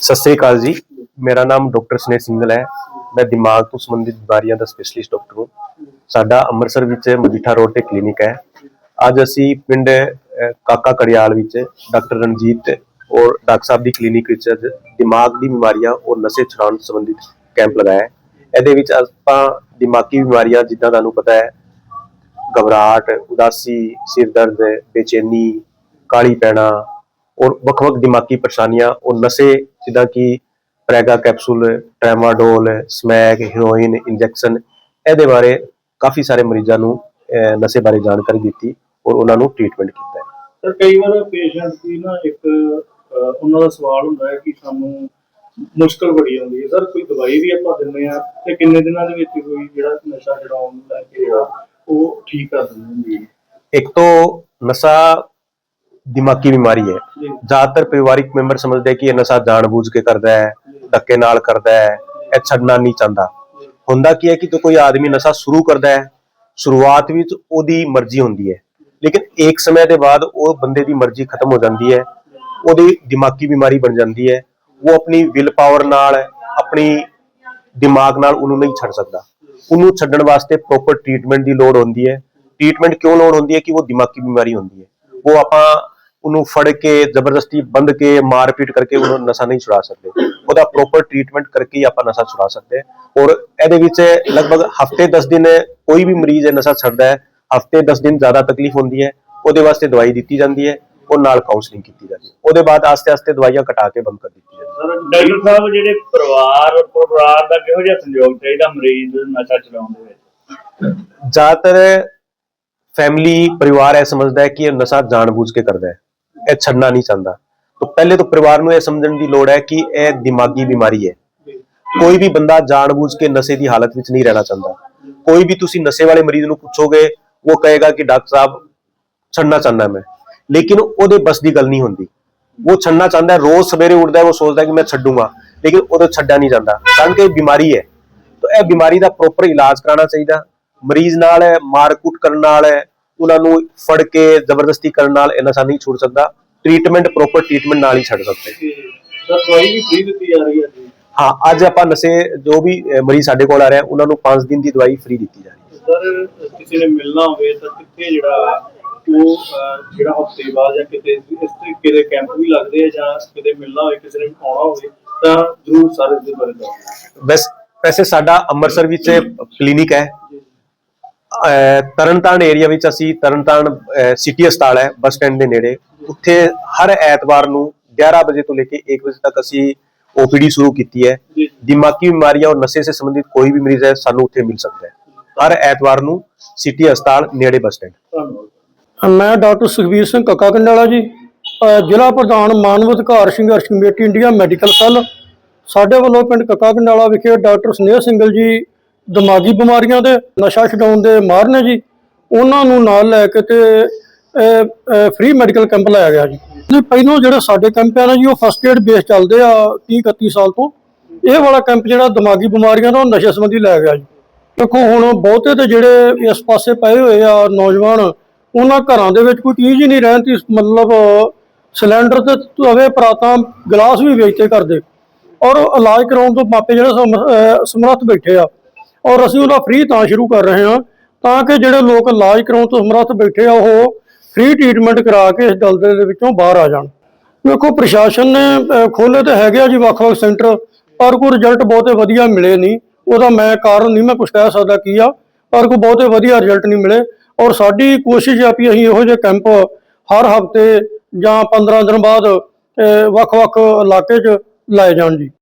ਸਤਿ ਸ੍ਰੀ ਅਕਾਲ ਜੀ। ਮੇਰਾ ਨਾਮ ਡਾਕਟਰ ਸਨੇਹ ਸਿੰਘਲ ਹੈ। ਮੈਂ ਦਿਮਾਗ ਤੋਂ ਸੰਬੰਧਿਤ ਬਿਮਾਰੀਆਂ ਦਾ ਸਪੈਸ਼ਲਿਸਟ ਡਾਕਟਰ ਹਾਂ। ਸਾਡਾ ਅੰਮ੍ਰਿਤਸਰ ਵਿੱਚ ਮਜੀਠਾ ਰੋਡ ਤੇ ਕਲੀਨਿਕ ਹੈ। ਅੱਜ ਅਸੀਂ ਪਿੰਡ ਕਾਕਾ ਕੜਿਆਲ ਵਿੱਚ ਡਾਕਟਰ ਰਣਜੀਤ ਔਰ ਡਾਕਟਰ ਸਾਹਿਬ ਦੀ ਕਲੀਨਿਕ ਵਿੱਚ ਅੱਜ ਦਿਮਾਗ ਦੀ ਬਿਮਾਰੀਆਂ ਔਰ ਨਸ਼ੇ ਛੁਡਾਉਣ ਸੰਬੰਧਿਤ ਕੈਂਪ ਲਗਾਇਆ ਹੈ। ਇਹਦੇ ਵਿੱਚ ਆਪਾਂ ਦਿਮਾਗੀ ਬਿਮਾਰੀਆਂ ਜਿੱਦਾਂ ਤੁਹਾਨੂੰ ਪਤਾ ਹੈ, ਘਬਰਾਹਟ, ਉਦਾਸੀ, ਸਿਰ ਦਰਦ, ਬੇਚੈਨੀ ਕਾਲੀ ਪੈਣਾ ਔਰ ਵੱਖ-ਵੱਖ ਦਿਮਾਗੀ ਪਰੇਸ਼ਾਨੀਆਂ ਔਰ ਨਸ਼ੇ ਜਿੱਦਾਂ ਕਿ prega capsule tramadol smack heroin injection ਇਹਦੇ ਬਾਰੇ ਕਾਫੀ ਸਾਰੇ ਮਰੀਜ਼ਾਂ ਨੂੰ ਨਸ਼ੇ ਬਾਰੇ ਜਾਣਕਾਰੀ ਦਿੱਤੀ ਔਰ ਉਹਨਾਂ ਨੂੰ ਟ੍ਰੀਟਮੈਂਟ ਕੀਤਾ। ਸਰ ਕਈ ਵਾਰ ਪੇਸ਼ੈਂਟ ਦੀ ਨਾ ਇੱਕ ਉਹਨਾਂ ਦਾ ਸਵਾਲ ਹੁੰਦਾ ਹੈ ਕਿ ਸਾਨੂੰ ਮੁਸ਼ਕਲ ਬੜੀ ਆਉਂਦੀ ਹੈ। ਸਰ ਕੋਈ ਦਵਾਈ ਵੀ ਆਪਾਂ ਦਿੰਦੇ ਆ ਤੇ ਕਿੰਨੇ ਦਿਨਾਂ ਦੇ ਵਿੱਚ ਕੋਈ ਜਿਹੜਾ ਨਸ਼ਾ ਛਡਾਉਣ ਕੇ ਜਿਹੜਾ ਉਹ ਠੀਕ ਕਰ ਦਿੰਦੇ ਹੈ? ਇੱਕ ਤੋਂ ਨਸ਼ਾ ਦਿਮਾਗੀ ਬਿਮਾਰੀ ਹੈ। ਜ਼ਿਆਦਾਤਰ ਪਰਿਵਾਰਿਕ ਮੈਂਬਰ ਸਮਝਦੇ ਕਿ ਇਹ ਨਸ਼ਾ ਜਾਣਬੁੱਝ ਕੇ ਕਰਦਾ ਹੈ ਧੱਕੇ ਨਾਲ ਕਰਦਾ ਹੈ ਇਹ ਛੱਡਣਾ ਨਹੀਂ ਚਾਹੁੰਦਾ। ਹੁੰਦਾ ਕੀ ਹੈ ਕਿ ਜੋ ਕੋਈ ਆਦਮੀ ਨਸ਼ਾ ਸ਼ੁਰੂ ਕਰਦਾ ਹੈ ਸ਼ੁਰੂਆਤ ਵਿੱਚ ਉਹਦੀ ਮਰਜ਼ੀ ਹੁੰਦੀ ਹੈ। ਲੇਕਿਨ ਇੱਕ ਸਮੇਂ ਦੇ ਬਾਅਦ ਉਹ ਬੰਦੇ ਦੀ ਮਰਜ਼ੀ ਖਤਮ ਹੋ ਜਾਂਦੀ ਹੈ ਉਹਦੀ ਦਿਮਾਗੀ ਬਿਮਾਰੀ ਬਣ ਜਾਂਦੀ ਹੈ ਉਹ ਆਪਣੀ ਵਿਲ ਪਾਵਰ ਨਾਲ ਆਪਣੀ ਦਿਮਾਗ ਨਾਲ ਉਹਨੂੰ ਨਹੀਂ ਛੱਡ ਸਕਦਾ। ਉਹਨੂੰ ਛੱਡਣ ਵਾਸਤੇ ਪ੍ਰੋਪਰ ਟ੍ਰੀਟਮੈਂਟ ਦੀ ਲੋੜ ਹੁੰਦੀ ਹੈ। ਟ੍ਰੀਟਮੈਂਟ ਕਿਉਂ ਲੋੜ ਹੁੰਦੀ ਹੈ ਕਿ ਉਹ ਦਿਮਾਗੀ ਬਿਮਾਰੀ ਹੁੰਦੀ ਹੈ। ਉਹ ਆਪਾਂ ਉਹਨੂੰ ਫੜ ਕੇ ਜ਼ਬਰਦਸਤੀ ਬੰਦ ਕੇ ਮਾਰ ਪੀਟ ਕਰਕੇ ਉਹਨੂੰ ਨਸ਼ਾ ਨਹੀਂ ਛੁਡਾ ਸਕਦੇ। ਉਹਦਾ ਪ੍ਰੋਪਰ ਟ੍ਰੀਟਮੈਂਟ ਕਰਕੇ ਹੀ ਆਪਾਂ ਨਸ਼ਾ ਛੁਡਾ ਸਕਦੇ ਔਰ ਇਹਦੇ ਵਿੱਚ ਲਗਭਗ ਹਫ਼ਤੇ 10 ਦਿਨ ਕੋਈ ਵੀ ਮਰੀਜ਼ ਇਹ ਨਸ਼ਾ ਛੱਡਦਾ ਹੈ ਹਫ਼ਤੇ 10 ਦਿਨ ਜ਼ਿਆਦਾ ਤਕਲੀਫ ਹੁੰਦੀ ਹੈ ਉਹਦੇ ਵਾਸਤੇ ਦਵਾਈ ਦਿੱਤੀ ਜਾਂਦੀ ਹੈ ਉਹ ਨਾਲ ਕਾਉਂਸਲਿੰਗ ਕੀਤੀ ਜਾਂਦੀ ਹੈ। ਉਹਦੇ ਬਾਅਦ ਆਸਤੇ ਆਸਤੇ ਦਵਾਈਆਂ ਘਟਾ ਕੇ ਬੰਦ ਕਰ ਦਿੱਤੀ ਜਾਂਦੀ ਹੈ ਡਾਕਟਰ ਸਾਹਿਬ ਜਿਹੜੇ ਪਰਿਵਾਰ ਪਰਿਵਾਰ ਦਾ ਕਿਹੋ ਜਿਹਾ ਸੰਯੋਗ ਚਾਹੀਦਾ ਮਰੀਜ਼ ਨਸ਼ਾ ਛਡਾਉਣ ਦੇ ਵਿੱਚ? ਜ਼ਿਆਦਾਤਰ ਫੈਮਿਲੀ ਪਰਿਵਾਰ ਇਹ ਸਮਝਦਾ ਹੈ ਕਿ ਇਹ ਨਸ਼ਾ ਜਾਣਬੁੱਝ ਕੇ ਕਰਦਾ ਹੈ। ਇਹ ਛੱਡਣਾ ਨਹੀਂ ਚਾਹੁੰਦਾ। ਤਾਂ ਪਹਿਲੇ ਤਾਂ ਪਰਿਵਾਰ ਨੂੰ ਇਹ ਸਮਝਣ ਦੀ ਲੋੜ ਹੈ ਕਿ ਇਹ ਦਿਮਾਗੀ ਬਿਮਾਰੀ ਹੈ। ਕੋਈ ਵੀ ਬੰਦਾ ਜਾਣਬੁੱਝ ਕੇ ਨਸ਼ੇ ਦੀ ਹਾਲਤ ਵਿੱਚ ਨਹੀਂ ਰਹਿਣਾ ਚਾਹੁੰਦਾ। ਕੋਈ ਵੀ ਤੁਸੀਂ ਨਸ਼ੇ ਵਾਲੇ ਮਰੀਜ਼ ਨੂੰ ਪੁੱਛੋਗੇ, ਉਹ ਕਹੇਗਾ ਕਿ ਡਾਕਟਰ ਸਾਹਿਬ ਛੱਡਣਾ ਚਾਹੁੰਦਾ ਮੈਂ। ਲੇਕਿਨ ਉਹਦੇ ਬਸ ਦੀ ਗੱਲ ਨਹੀਂ ਹੁੰਦੀ। ਉਹ ਛੱਡਣਾ ਚਾਹੁੰਦਾ ਹੈ, ਰੋਜ਼ ਸਵੇਰੇ ਉੱਠਦਾ ਹੈ, ਉਹ ਸੋਚਦਾ ਕਿ ਮੈਂ ਛੱਡੂਗਾ। ਲੇਕਿਨ ਉਹਦੋਂ ਛੱਡਿਆ ਨਹੀਂ ਜਾਂਦਾ। ਕਾਰਨ ਕਿ ਇਹ ਬਿਮਾਰੀ ਹੈ। ਤਾਂ ਇਹ ਬਿਮਾਰੀ ਦਾ ਪ੍ਰੋਪਰ ਇਲਾਜ ਕਰਾਉਣਾ ਚਾਹੀਦਾ। ਮਰੀਜ਼ ਨਾਲ ਮਾਰਕੁੱਟ ਕਰਨ ਨਾਲ ਉਹਨਾਂ ਨੂੰ ਫੜ ਕੇ ਜ਼ਬਰਦਸਤੀ ਕਰਨ ਨਾਲ ਇਹ ਨਸ਼ਾ ਨਹੀਂ ਛੁੱਟ ਸਕਦਾ। ਟ੍ਰੀਟਮੈਂਟ ਪ੍ਰੋਪਰ ਟ੍ਰੀਟਮੈਂਟ ਨਾਲ ਹੀ ਛੱਡ ਸਕਦੇ। ਸਰ ਦਵਾਈ ਵੀ ਫ੍ਰੀ ਦਿੱਤੀ ਜਾ ਰਹੀ ਹੈ ਜੀ। ਹਾਂ ਅੱਜ ਆਪਾਂ ਨਸ਼ੇ ਜੋ ਵੀ ਮਰੀਜ਼ ਸਾਡੇ ਕੋਲ ਆ ਰਿਹਾ ਉਹਨਾਂ ਨੂੰ 5 ਦਿਨ ਦੀ ਦਵਾਈ ਫ੍ਰੀ ਦਿੱਤੀ ਜਾ ਰਹੀ ਹੈ। ਸਰ ਕਿਸੇ ਨੇ ਮਿਲਣਾ ਹੋਵੇ ਤਾਂ ਕਿੱਥੇ ਜਿਹੜਾ ਉਹ ਜਿਹੜਾ ਹਫ਼ਤੇ ਬਾਅਦ ਜਾਂ ਕਿਤੇ ਇਸ ਤਰੀਕੇ ਦੇ ਕੈਂਪ ਵੀ ਲੱਗਦੇ ਆ ਜਾਂ ਕਿਤੇ ਮਿਲਣਾ ਹੋਵੇ ਕਿਸੇ ਨੇ ਆਉਣਾ ਹੋਵੇ ਤਾਂ ਜ਼ਰੂਰ ਸਾਰੇ ਦੇ ਬਾਰੇ ਦੱਸੋ। ਵੈਸ ਸਾਡਾ ਅੰਮ੍ਰਿਤਸਰ ਵਿੱਚ ਕਲੀਨਿਕ ਹੈ। ਤਰਨਤਾਰਨ ਏਰੀਆ ਵਿੱਚ ਅਸੀਂ ਤਰਨਤਾਰਨ ਸਿਟੀ ਹਸਪਤਾਲ ਹੈ ਬੱਸ ਸਟੈਂਡ ਦੇ ਨੇੜੇ। ਉੱਥੇ ਹਰ ਐਤਵਾਰ ਨੂੰ 11 ਵਜੇ ਤੋਂ ਲੈ ਕੇ 1 ਵਜੇ ਤੱਕ ਅਸੀਂ ਓਪੀਡੀ ਸ਼ੁਰੂ ਕੀਤੀ ਹੈ। ਜੀ। ਦਿਮਾਗੀ ਬਿਮਾਰੀਆਂ ਔਰ ਨਸ਼ੇ ਸੇ ਸੰਬੰਧਿਤ ਕੋਈ ਵੀ ਮਰੀਜ਼ ਹੈ ਸਾਨੂੰ ਉੱਥੇ ਮਿਲ ਸਕਦਾ ਹੈ। ਹਰ ਐਤਵਾਰ ਨੂੰ ਸਿਟੀ ਹਸਪਤਾਲ ਨੇੜੇ ਬੱਸ ਸਟੈਂਡ ਮੈਂ ਡਾਕਟਰ ਸੁਖਬੀਰ ਸਿੰਘ ਕੱਕਾ ਕੰਡਾਲਾ ਜੀ। ਜ਼ਿਲ੍ਹਾ ਪ੍ਰਧਾਨ ਮਾਨਵ ਅਧਿਕਾਰ ਸੰਘਰਸ਼ ਕਮੇਟੀ ਇੰਡੀਆ ਮੈਡੀਕਲ ਸੈੱਲ। ਸਾਡੇ ਵੱਲੋਂ ਪਿੰਡ ਕੱਕਾ ਕੰਡਾਲਾ ਵਿਖੇ ਡਾਕਟਰ ਸਨੇਹ ਸਿੰਘਲ ਜੀ ਦਿਮਾਗੀ ਬਿਮਾਰੀਆਂ ਦੇ ਨਸ਼ਾ ਛਡਾਉਣ ਦੇ ਮਾਹਰ ਨੇ ਜੀ। ਉਹਨਾਂ ਨੂੰ ਨਾਲ ਲੈ ਕੇ ਤੇ ਫ੍ਰੀ ਮੈਡੀਕਲ ਕੈਂਪ ਲਾਇਆ ਗਿਆ ਜੀ। ਜੀ, ਪਹਿਲੋਂ ਜਿਹੜੇ ਸਾਡੇ ਕੈਂਪ ਆ ਨਾ ਜੀ, ਉਹ ਫਸਟ ਏਡ ਬੇਸ ਚੱਲਦੇ ਆ 30 31 ਸਾਲ ਤੋਂ। ਇਹ ਵਾਲਾ ਕੈਂਪ ਜਿਹੜਾ ਦਿਮਾਗੀ ਬਿਮਾਰੀਆਂ ਦਾ ਉਹ ਨਸ਼ੇ ਸੰਬੰਧੀ ਲਾਇਆ ਗਿਆ ਜੀ। ਦੇਖੋ, ਹੁਣ ਬਹੁਤੇ ਤੇ ਜਿਹੜੇ ਇਸ ਪਾਸੇ ਪਏ ਹੋਏ ਆ ਨੌਜਵਾਨ, ਉਹਨਾਂ ਘਰਾਂ ਦੇ ਵਿੱਚ ਕੋਈ ਚੀਜ਼ ਹੀ ਨਹੀਂ ਰਹਿੰਦੀ ਮਤਲਬ ਸਿਲੰਡਰ ਤੇ ਤਵੇ, ਪਰਾਤਾਂ, ਗਲਾਸ ਵੀ ਵੇਚਦੇ ਕਰਦੇ। ਔਰ ਇਲਾਜ ਕਰਾਉਣ ਤੋਂ ਮਾਪੇ ਜਿਹੜੇ ਸਮਰੱਥ ਬੈਠੇ ਆ। ਔਰ ਅਸੀਂ ਉਹਦਾ ਫ੍ਰੀ ਤਾਂ ਸ਼ੁਰੂ ਕਰ ਰਹੇ ਹਾਂ ਤਾਂ ਕਿ ਜਿਹੜੇ ਲੋਕ ਇਲਾਜ ਕਰਾਉਣ ਤੋਂ ਸਮਰੱਥ ਬੈਠੇ ਆ, ਉਹ ਫ੍ਰੀ ਟ੍ਰੀਟਮੈਂਟ ਕਰਾ ਕੇ ਇਸ ਦਲਦਲ ਦੇ ਵਿੱਚੋਂ ਬਾਹਰ ਆ ਜਾਣ। ਵੇਖੋ, ਪ੍ਰਸ਼ਾਸਨ ਨੇ ਖੋਲੇ ਤੇ ਹੈਗੇ ਆ ਜੀ ਵੱਖ-ਵੱਖ ਸੈਂਟਰ, ਪਰ ਕੋਈ ਰਿਜ਼ਲਟ ਬਹੁਤੇ ਵਧੀਆ ਮਿਲੇ ਨਹੀਂ। ਉਹਦਾ ਮੈਂ ਕਾਰਨ ਨਹੀਂ, ਮੈਂ ਕੁਝ ਕਹਿ ਸਕਦਾ ਕੀ ਆ, ਪਰ ਕੋਈ ਬਹੁਤੇ ਵਧੀਆ ਰਿਜ਼ਲਟ ਨਹੀਂ ਮਿਲੇ। ਔਰ ਸਾਡੀ ਕੋਸ਼ਿਸ਼ ਆ ਵੀ ਅਸੀਂ ਇਹੋ ਜਿਹੇ ਕੈਂਪ ਹਰ ਹਫ਼ਤੇ ਜਾਂ 15 ਦਿਨ ਬਾਅਦ ਵੱਖ-ਵੱਖ ਇਲਾਕੇ 'ਚ ਲਾਏ ਜਾਣ ਜੀ।